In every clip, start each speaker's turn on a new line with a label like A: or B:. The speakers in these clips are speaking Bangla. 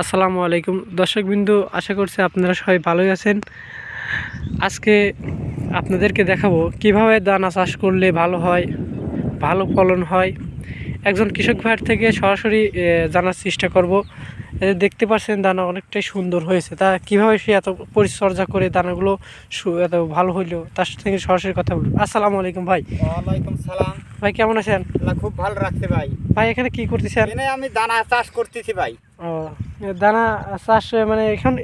A: আসসালামু আলাইকুম। দর্শকবিন্দু আশা করছি আপনারা সবাই ভালোই আছেন। আজকে আপনাদেরকে দেখাবো কীভাবে দানা চাষ করলে ভালো হয় ভালো ফলন হয়। একজন কৃষক ভাইয়ের থেকে সরাসরি জানার চেষ্টা করব। দেখতে পাচ্ছেন দানা অনেকটাই সুন্দর হয়েছে। তা কীভাবে সে এত পরিচর্যা করে দানাগুলো এত ভালো হইল তার থেকে সরাসরি কথা বলব। আসসালামু আলাইকুম ভাই।
B: ওয়ালাইকুম সালাম।
A: ভাই কেমন আছেন?
B: খুব ভালো রাখছে ভাই।
A: ভাই এখানে কি করতেছেন?
B: আমি দানা চাষ করতেছি ভাই।
A: ও দানা চাষ মানে এখন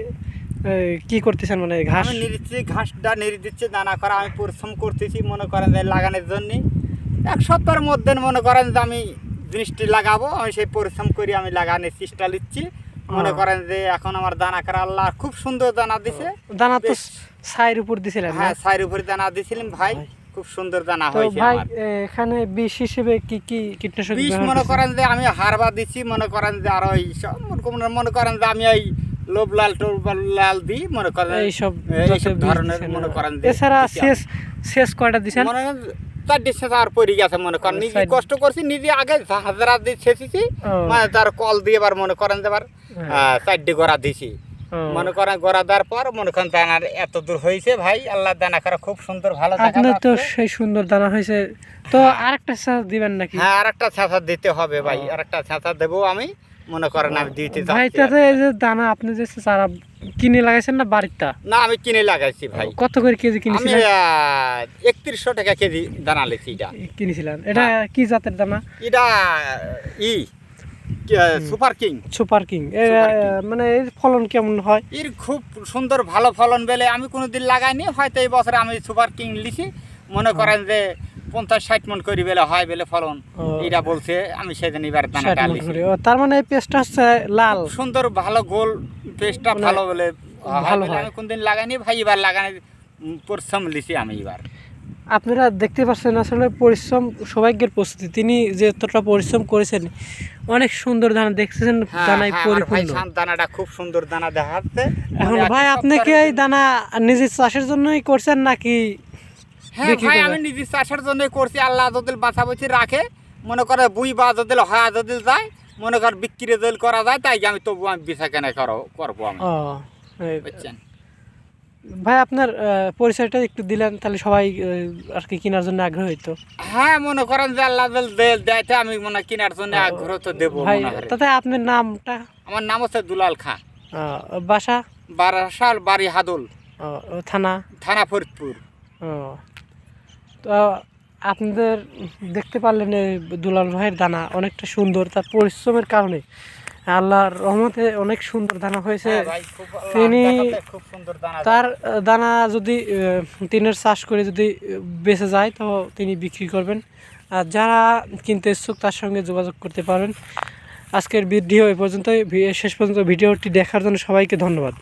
A: কি করতেছেন? মানে ঘাস?
B: আমি নিরিচ্ছি ঘাসটা নিরি দিচ্ছে দানা করা আমি পরিশ্রম করতেছি মনে করেন যে লাগানোর জন্য। এক সপ্তাহের মধ্যে মনে করেন যে আমি জিনিসটি লাগাবো আমি সেই পরিশ্রম করি আমি লাগানোর চেষ্টা নিচ্ছি মনে করেন যে এখন আমার দানা করা আল্লাহ খুব সুন্দর দানা দিছে।
A: দানা তো। ছাইয়ের উপর দিছিলেন
B: হ্যাঁ সাইর উপরে দানা দিছিলাম ভাই। খুব সুন্দর দানা হয়েছে
A: ভাই এখানে বিষ হিসেবে কি কি কীটনাশক
B: বিষ মনে করেন যে আমি হারবা দিচ্ছি মনে করেন যে আরও এই সব মনে করেন- যে আমি এই লোভ লাল লাল দিই মনে করেন
A: এইসব
B: এইসব ধরনের মনে করেন
A: এছাড়া শেষ শেষ কয়টা দিছেন?
B: মনে করেন চারটে পড়ে গেছে মনে করেন। নিজে কষ্ট করছি নিজে আগে হাজারা দিয়ে ছেঁচেছি মানে তার কল দিয়ে এবার মনে করেন যে এবার
A: হ্যাঁ।
B: চারটে গোড়া দিছি। মনে করেন গোড়া দেওয়ার পর মনে করেন দানার এত দূর হয়েছে ভাই আল্লাহ দানা করা খুব সুন্দর ভালো
A: আপনার তো সেই সুন্দর দানা হয়েছে। তো আরেকটা সার দিবেন নাকি?
B: হ্যাঁ আর একটা ছাঁচা দিতে হবে ভাই
A: ও।
B: আর একটা ছাঁচা দেবো আমি মনে করেন আমি দিতে
A: ভাই তাতে এই যে দানা আপনি যে চারা কিনে লাগাইছেন না বাড়িটা?
B: না আমি কিনে লাগাইছি ভাই।
A: কত করে কেজি
B: আমি
A: কিনেছিলেন
B: একত্রিশশো টাকা কেজি দানা লেছি এটা।
A: কিনেছিলেন। এটা কি জাতের দানা?
B: এটা ই সুপার কিং।
A: Super king. মানে এর ফলন কেমন হয়?
B: এর খুব সুন্দর ভালো ফলন বেলে আমি কোনোদিন লাগাইনি হয়তো এই বছর আমি সুপার কিং লিছি। মনে করেন যে পঞ্চাশ ষাট মন করি বেলে হয় বেলে ফলন। এটা বলছে আমি সেদিন এবার দানাটা লিছি।
A: তার মানে এই পেস্টটা হচ্ছে লাল?
B: সুন্দর ভালো গোল পেস্টটা
A: মানে
B: ভালো বলে
A: ভালো
B: আমি কোনদিন লাগাইনি ভাই এবার লাগানোর উম, পরিশ্রম লিছি আমি এবার।
A: আপনারা দেখতে পাচ্ছেন আসলে পরিশ্রম সৌভাগ্যের প্রস্তুতি। তিনি যে এতটা পরিশ্রম করেছেন অনেক সুন্দর দানা দেখতেছেন
B: হ্যাঁ,
A: দানায়
B: হ্যাঁ, ভাই
A: পরিপূর্ণ।
B: দানাটা খুব সুন্দর দানা দেখাচ্ছে।
A: এখন ভাই আপনি কি এই দানা নিজের চাষের জন্যই করছেন নাকি
B: হ্যাঁ ভাই আমি নিজের চাষের জন্য করছি। আল্লাহ যদি বাছাবাছি রাখে মনে করে বুই বা যদি হয় যদি যায় মনে কর বিক্রি যদি করা যায় তাই আমি তবু আমি বেচা কেনা করো করব আমি। বুঝছেন?
A: ভাই আপনার পরিচয়টা একটু দিলেন তাহলে সবাই আর কি কেনার জন্য আগ্রহ হইতো
B: হ্যাঁ মনে করেন যে আল্লাহ যদি দে- দেয় আমি মনে কেনার জন্য আগ্রহ তো দেবো
A: ভাই তাতে আপনার নামটা?
B: আমার নাম হচ্ছে দুলাল খাঁ।
A: বাসা?
B: বারাসাল বাড়ি হাদুল।
A: থানা?
B: থানা ফরিদপুর।
A: তো আপনাদের দেখতে পারলেন এই দুলাল ভাইয়ের দানা অনেকটা সুন্দর তার পরিশ্রমের কারণে। আল্লাহর রহমতে অনেক সুন্দর দানা হয়েছে।
B: হ্যাঁ
A: তিনি তার দানা যদি টিনের তিনের চাষ করে যদি বেঁচে যায় তো তিনি বিক্রি করবেন। আর যারা কিনতে ইচ্ছুক তার সঙ্গে যোগাযোগ করতে পারেন আজকের ভিডিও এ পর্যন্তই। শেষ পর্যন্ত ভিডিওটি দেখার জন্য সবাইকে ধন্যবাদ।